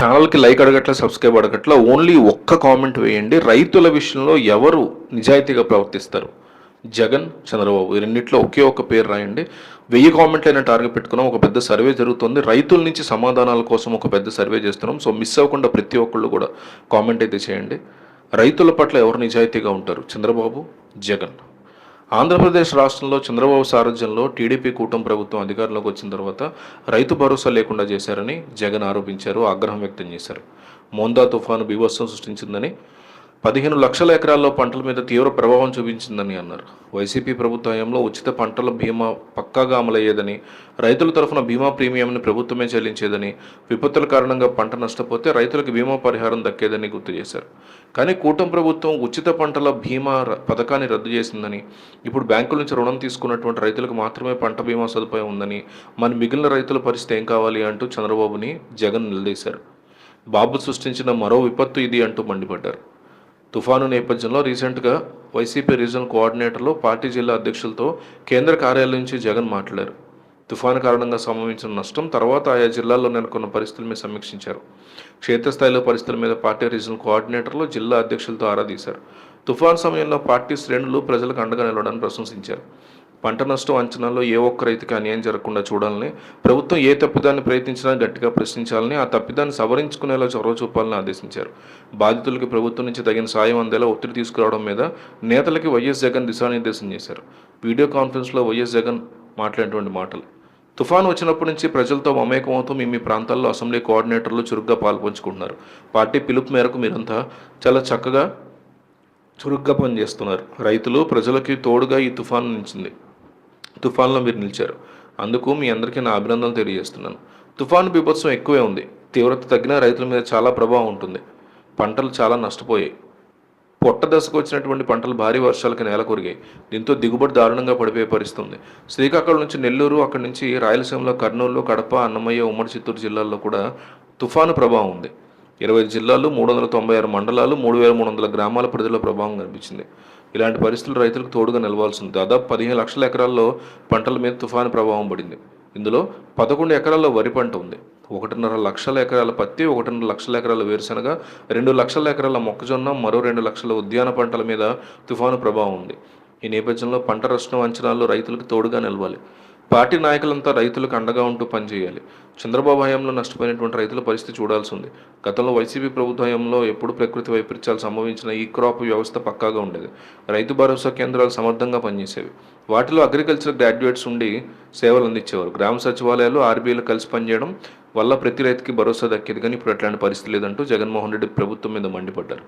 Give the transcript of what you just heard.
ఛానల్కి లైక్ అడగట్ల సబ్స్క్రైబ్ అడగట్ల ఓన్లీ ఒక్క కామెంట్ వేయండి. రైతుల విషయంలో ఎవరు నిజాయితీగా ప్రవర్తిస్తారు? జగన్ చంద్రబాబు ఈ రెండింటిలో ఒకే ఒక పేరు రాయండి. వెయ్యి కామెంట్లు అయినా టార్గెట్ పెట్టుకున్నాం ఒక పెద్ద సర్వే జరుగుతుంది. రైతుల నుంచి సమాధానాల కోసం ఒక పెద్ద సర్వే చేస్తున్నాం. సో మిస్ అవ్వకుండా ప్రతి ఒక్కళ్ళు కూడా కామెంట్ అయితే చేయండి. రైతుల పట్ల ఎవరు నిజాయితీగా ఉంటారు? చంద్రబాబు జగన్. ఆంధ్రప్రదేశ్ రాష్ట్రంలో చంద్రబాబు సారథ్యంలో టీడీపీ కూటమి ప్రభుత్వం అధికారంలోకి వచ్చిన తర్వాత రైతు భరోసా లేకుండా చేశారని జగన్ ఆరోపించారు ఆగ్రహం వ్యక్తం చేశారు. మోందా తుఫాను బీభత్సం సృష్టించిందని పదిహేను లక్షల ఎకరాల్లో పంటల మీద తీవ్ర ప్రభావం చూపించిందని అన్నారు. వైసీపీ ప్రభుత్వ హయాంలో ఉచిత పంటల బీమా పక్కాగా అమలయ్యేదని రైతుల తరఫున బీమా ప్రీమియంని ప్రభుత్వమే చెల్లించేదని విపత్తుల కారణంగా పంట నష్టపోతే రైతులకు బీమా పరిహారం దక్కేదని గుర్తు చేశారు. కానీ కూటమి ప్రభుత్వం ఉచిత పంటల బీమా పథకాన్ని రద్దు చేసిందని ఇప్పుడు బ్యాంకుల నుంచి రుణం తీసుకున్నటువంటి రైతులకు మాత్రమే పంట బీమా సదుపాయం ఉందని మన మిగిలిన రైతుల పరిస్థితి ఏం కావాలి అంటూ చంద్రబాబుని జగన్ నిలదీశారు. బాబు సృష్టించిన మరో విపత్తు ఇది అంటూ మండిపడ్డారు. తుఫాను నేపథ్యంలో రీసెంట్గా వైసీపీ రీజనల్ కోఆర్డినేటర్లు పార్టీ జిల్లా అధ్యక్షులతో కేంద్ర కార్యాలయం నుంచి జగన్ మాట్లాడారు. తుఫాను కారణంగా సంభవించిన నష్టం తర్వాత ఆయా జిల్లాల్లో నెలకొన్న పరిస్థితుల మీద సమీక్షించారు. క్షేత్రస్థాయిలో పరిస్థితుల మీద పార్టీ రీజనల్ కోఆర్డినేటర్లు జిల్లా అధ్యక్షులతో ఆరా తీశారు. తుఫాను సమయంలో పార్టీ శ్రేణులు ప్రజలకు అండగా నిలవడానికి ప్రశంసించారు. పంట నష్టం అంచనాలో ఏ ఒక్క రైతుకి అన్యాయం జరగకుండా చూడాలని ప్రభుత్వం ఏ తప్పిదాన్ని ప్రయత్నించినా గట్టిగా ప్రశ్నించాలని ఆ తప్పిదాన్ని సవరించుకునేలా చొరవ చూపాలని ఆదేశించారు. బాధితులకి ప్రభుత్వం నుంచి తగిన సాయం అందేలా ఒత్తిడి తీసుకురావడం మీద నేతలకి వైఎస్ జగన్ దిశానిర్దేశం చేశారు. వీడియో కాన్ఫరెన్స్లో వైఎస్ జగన్ మాట్లాడినటువంటి మాటలు. తుఫాను వచ్చినప్పటి నుంచి ప్రజలతో మమేకమవుతూ మీ మీ ప్రాంతాల్లో అసెంబ్లీ కోఆర్డినేటర్లు చురుగ్గా పాల్పంచుకుంటున్నారు పార్టీ పిలుపు మేరకు మీరంతా చాలా చక్కగా చురుగ్గా పనిచేస్తున్నారు. రైతులు ప్రజలకి తోడుగా ఈ తుఫాను నిలిచింది. తుఫాన్లో మీరు నిలిచారు. అందుకు మీ అందరికీ నా అభినందనలు తెలియజేస్తున్నాను. తుఫాను బీభత్సం ఎక్కువే ఉంది. తీవ్రత తగ్గిన రైతుల మీద చాలా ప్రభావం ఉంటుంది. పంటలు చాలా నష్టపోయాయి. పొట్ట దశకు వచ్చినటువంటి పంటలు భారీ వర్షాలకి నేల కొరిగాయి దీంతో దిగుబడి దారుణంగా పడిపోయే పరిస్థితి ఉంది. శ్రీకాకుళం నుంచి నెల్లూరు అక్కడి నుంచి రాయలసీమలో కర్నూలు కడప అన్నమయ్య ఉమ్మడి చిత్తూరు జిల్లాల్లో కూడా తుఫాను ప్రభావం ఉంది. ఇరవై జిల్లాలు మూడు వందల తొంభై ఆరు మండలాలు మూడు వేల మూడు వందల గ్రామాల ప్రజల ప్రభావం కనిపించింది. ఇలాంటి పరిస్థితులు రైతులకు తోడుగా నిలవాల్సింది దాదాపు పదిహేను లక్షల ఎకరాల్లో పంటల మీద తుఫాను ప్రభావం పడింది. ఇందులో పదకొండు ఎకరాల్లో వరి పంట ఉంది. ఒకటిన్నర లక్షల ఎకరాల పత్తి ఒకటిన్నర లక్షల ఎకరాల వేరుశనగ రెండు లక్షల ఎకరాల మొక్కజొన్న మరో రెండు లక్షల ఉద్యాన పంటల మీద తుఫాను ప్రభావం ఉంది. ఈ నేపథ్యంలో పంట నష్టం అంచనాల్లో రైతులకు తోడుగా నిలవాలి. పార్టీ నాయకులంతా రైతులకు అండగా ఉంటూ పనిచేయాలి. చంద్రబాబు హయాంలో నష్టపోయినటువంటి రైతుల పరిస్థితి చూడాల్సి ఉంది. గతంలో వైసీపీ ప్రభుత్వ హయాంలో ఎప్పుడు ప్రకృతి వైపరీత్యాలు సంభవించిన ఈ క్రాప్ వ్యవస్థ పక్కాగా ఉండేది. రైతు భరోసా కేంద్రాలు సమర్థంగా పనిచేసేవి. వాటిలో అగ్రికల్చర్ గ్రాడ్యుయేట్స్ ఉండి సేవలు అందించేవారు. గ్రామ సచివాలయాలు ఆర్బీఐలు కలిసి పనిచేయడం వల్ల ప్రతి రైతుకి భరోసా దక్కేది. కానీ ఇప్పుడు అట్లాంటి పరిస్థితి లేదంటూ జగన్మోహన్ రెడ్డి ప్రభుత్వం మీద మండిపడ్డారు.